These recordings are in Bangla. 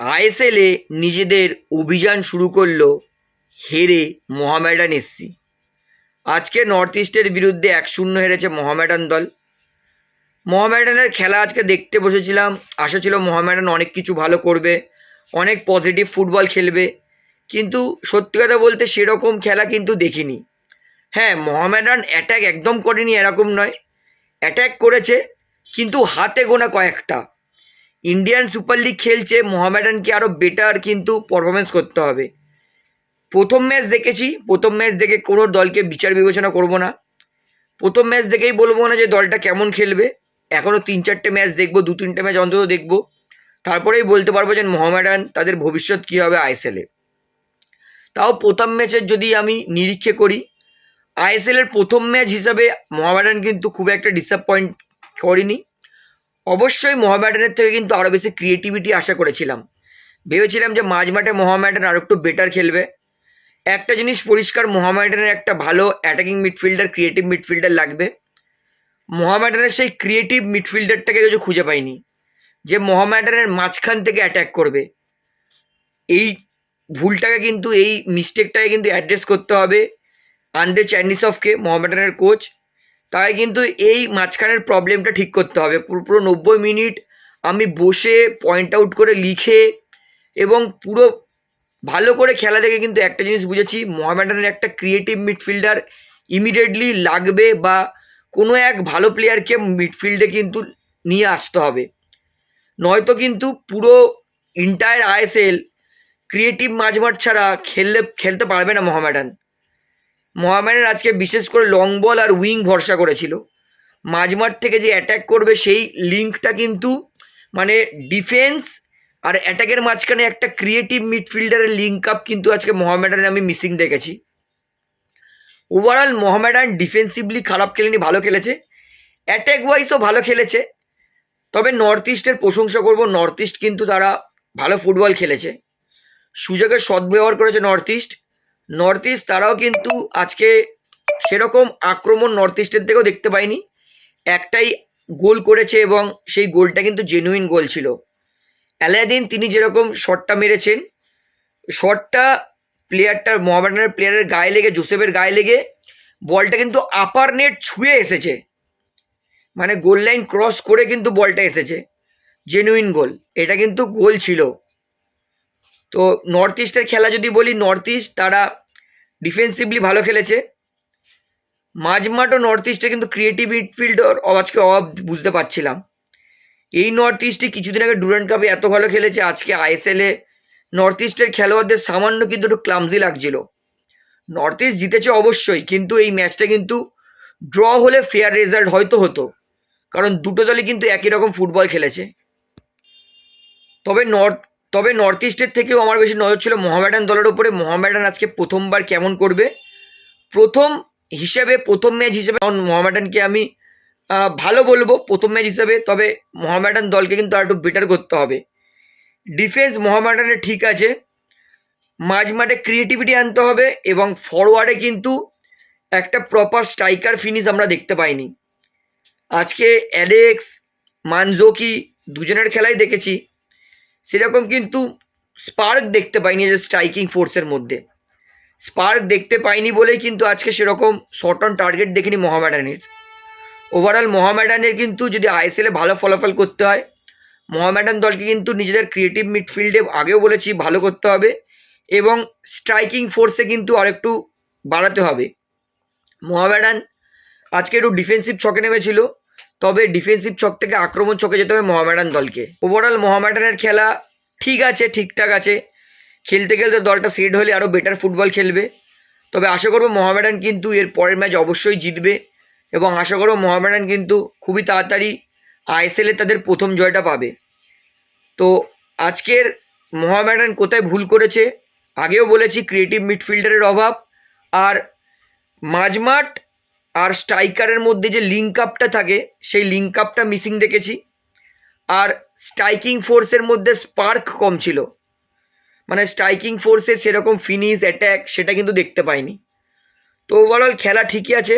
আইএসএলে নিজেদের অভিযান শুরু করল হেরে মোহামেডান এসসি আজকে নর্থ ইস্টের বিরুদ্ধে এক শূন্য হেরেছে মোহামেডান দল। মোহামেডানের খেলা আজকে দেখতে বসেছিলাম। আশা ছিল মোহামেডান অনেক কিছু ভালো করবে, অনেক পজিটিভ ফুটবল খেলবে। কিন্তু সত্যি কথা বলতে সেরকম খেলা কিন্তু দেখিনি। হ্যাঁ মোহামেডান অ্যাটাক একদম করেনি, এরকম নয়। অ্যাটাক করেছে, কিন্তু হাতে গোনা কয়েকটা। ইন্ডিয়ান সুপার লিগ খেলছে, মোহামেডানকে আরও বেটার কিন্তু পারফরমেন্স করতে হবে। প্রথম ম্যাচ দেখেছি, প্রথম ম্যাচ দেখে কোনো দলকে বিচার বিবেচনা করব না। প্রথম ম্যাচ দেখেই বলব না যে দলটা কেমন খেলবে। এখনও তিন চারটে ম্যাচ দেখব, দু তিনটে ম্যাচ অন্তত দেখব। তারপরেই বলতে পারব যে মোহামেডান তাদের ভবিষ্যৎ কী হবে আইএসএলে তাও প্রথম ম্যাচের যদি আমি নিরীক্ষে করি আইএসএলের প্রথম ম্যাচ হিসাবে মোহামেডান কিন্তু খুব একটা ডিসঅ্যাপয়েন্ট করেনি। অবশ্যই মোহামেডানের থেকে কিন্তু আরও বেশি ক্রিয়েটিভিটি আশা করেছিলাম। ভেবেছিলাম যে মাঝ মাঠে মোহামেডান আরও একটু বেটার খেলবে। একটা জিনিস পরিষ্কার মোহামেডানের একটা ভালো অ্যাটাকিং মিডফিল্ডার ক্রিয়েটিভ মিডফিল্ডার লাগবে। মোহামেডানের সেই ক্রিয়েটিভ মিডফিল্ডারটাকে কিছু খুঁজে পাইনি যে মোহামেডানের মাঝখান থেকে অ্যাট্যাক করবে। এই ভুলটাকে কিন্তু, এই মিস্টেকটাকে কিন্তু অ্যাড্রেস করতে হবে। আন্ডে চ্যান্ডিসফকে মোহামেডানের কোচ তাই কিন্তু এই মাঝখানের প্রবলেমটা ঠিক করতে হবে। পুরো নব্বই মিনিট আমি বসে পয়েন্ট আউট করে লিখে এবং পুরো ভালো করে খেলা দেখে কিন্তু একটা জিনিস বুঝেছি, মোহামেডানের একটা ক্রিয়েটিভ মিডফিল্ডার ইমিডিয়েটলি লাগবে বা কোনো এক ভালো প্লেয়ারকে মিডফিল্ডে কিন্তু নিয়ে আসতে হবে। নয়তো কিন্তু পুরো ইন্টায়ার আইএসএল ক্রিয়েটিভ মাঝমাঠ ছাড়া খেললে, খেলতে পারবে না মোহামেডান। মোহামেডান আজকে বিশেষ করে লং বল আর উইং ভরসা করেছিল। মাঝমাঠ থেকে যে অ্যাটাক করবে সেই লিঙ্কটা কিন্তু মানে ডিফেন্স আর অ্যাটাকের মাঝখানে একটা ক্রিয়েটিভ মিডফিল্ডারের লিঙ্ক আপ কিন্তু আজকে মোহামেডানে আমি মিসিং দেখেছি। ওভারঅল মোহামেডান ডিফেন্সিভলি খারাপ খেলেনি, ভালো খেলেছে। অ্যাটাক ওয়াইজও ভালো খেলেছে। তবে নর্থ ইস্টের প্রশংসা করব নর্থ ইস্ট কিন্তু তারা ভালো ফুটবল খেলেছে। সুযোগের সদ্ব্যবহার করেছে নর্থ ইস্ট নর্থ ইস্ট তারাও কিন্তু আজকে সেরকম আক্রমণ নর্থ ইস্টের থেকেও দেখতে পাইনি। একটাই গোল করেছে এবং সেই গোলটা কিন্তু জেনুইন গোল ছিল। অ্যালাদিন তিনি যেরকম শটটা মেরেছেন শটটা প্লেয়ারটার মোহামেডানের প্লেয়ারের গায়ে লেগে জোসেফের গায়ে লেগে, বলটা কিন্তু আপার নেট ছুঁয়ে এসেছে। মানে গোল লাইন ক্রস করে কিন্তু বলটা এসেছে। জেনুইন গোল এটা কিন্তু গোল ছিল। তো নর্থ ইস্টের খেলা যদি বলি নর্থ ইস্ট তারা ডিফেন্সিভলি ভালো খেলেছে। মাঝমাঠও নর্থ ইস্টে কিন্তু ক্রিয়েটিভ মিডফিল্ডার আজকে অভাব বুঝতে পারছিলাম। এই নর্থ ইস্টে কিছুদিন আগে ডুরান্ড কাপে এত ভালো খেলেছে, আজকে আইএসএলে নর্থ ইস্টের খেলোয়াড়দের সামান্য কিন্তু একটু ক্লামজি লাগছিল। নর্থ ইস্ট জিতেছে অবশ্যই, কিন্তু এই ম্যাচটা কিন্তু ড্র হলে ফেয়ার রেজাল্ট হয়তো হতো। কারণ দুটো দলই কিন্তু একই রকম ফুটবল খেলেছে। তবে নর্থ তবে নর্থ ইস্টের থেকেও আমার বেশি নজর ছিল মোহামেডান দলের ওপরে মোহামেডান আজকে প্রথমবার কেমন করবে? প্রথম হিসেবে, প্রথম ম্যাচ হিসেবে মোহামেডানকে আমি ভালো বলব প্রথম ম্যাচ হিসেবে, তবে মোহামেডান দলকে কিন্তু আর একটু বেটার করতে হবে। ডিফেন্স মোহামেডানের ঠিক আছে। মাঝ মাঠে ক্রিয়েটিভিটি আনতে হবে এবং ফরওয়ার্ডে কিন্তু একটা প্রপার স্ট্রাইকার ফিনিশ আমরা দেখতে পাইনি। আজকে অ্যালেক্স মানজোকি দুজনের খেলাই দেখেছি। সেরকম কিন্তু স্পার্ক দেখতে পাইনি যে স্ট্রাইকিং ফোর্সের মধ্যে। স্পার্ক দেখতে পাইনি বলেই কিন্তু আজকে সেরকম শর্ট অন টার্গেট দেখিনি মোহামেডানের ওভারঅল মোহামেডানের কিন্তু যদি আইএসএলে ভালো ফলাফল করতে হয় মোহামেডান দলকে কিন্তু নিজেদের ক্রিয়েটিভ মিডফিল্ডে আগেও বলেছি ভালো করতে হবে এবং স্ট্রাইকিং ফোর্সে কিন্তু আরেকটু বাড়াতে হবে। মোহামেডান আজকে একটু ডিফেন্সিভ ছকে নেমেছিল। তবে ডিফেন্সিভ ছক থেকে আক্রমণ ছকে যেতে হবে মোহামেডান দলকে। ওভারঅল মোহামেডানের খেলা ঠিক আছে, ঠিকঠাক আছে। খেলতে খেলতে দলটা সেট হলে আরও বেটার ফুটবল খেলবে। তবে আশা করব মোহামেডান কিন্তু এর পরের ম্যাচ অবশ্যই জিতবে এবং আশা করব মোহামেডান কিন্তু খুবই তাড়াতাড়ি আইএসএলে তাদের প্রথম জয়টা পাবে। তো আজকের মোহামেডান কোথায় ভুল করেছে? আগেও বলেছি ক্রিয়েটিভ মিডফিল্ডারের অভাব। আর মাঝমাঠ আর স্ট্রাইকারের মধ্যে যে লিঙ্ক আপটা থাকে, সেই লিঙ্ক আপটা মিসিং দেখেছি। আর স্ট্রাইকিং ফোর্সের মধ্যে স্পার্ক কম ছিল। মানে স্ট্রাইকিং ফোর্সে সেরকম ফিনিশ অ্যাট্যাক সেটা কিন্তু দেখতে পাইনি। তো ওভারঅল খেলা ঠিকই আছে।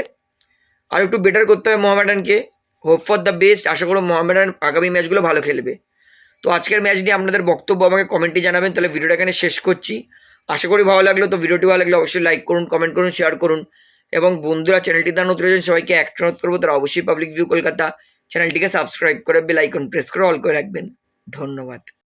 আর একটু বেটার করতে হবে মোহামেডানকে। হোপ ফর দ্য বেস্ট আশা করো মোহামেডান আগামী ম্যাচগুলো ভালো খেলবে। তো আজকের ম্যাচ নিয়ে আপনাদের বক্তব্য আমাকে কমেন্টে জানাবেন। তাহলে ভিডিওটা এখানে শেষ করছি। আশা করি ভালো লাগল। তো ভিডিওটি ভালো লাগলে অবশ্যই লাইক করুন কমেন্ট করুন শেয়ার করুন। এবং বন্ধুরা চ্যানেলটি দ্বারা নতুন রয়েছেন সবাইকে একটা অনুরোধ করব, তারা অবশ্যই পাবলিক ভিউ কলকাতা চ্যানেলটিকে সাবস্ক্রাইব করে বেল আইকন প্রেস করে অল করে রাখবেন। ধন্যবাদ।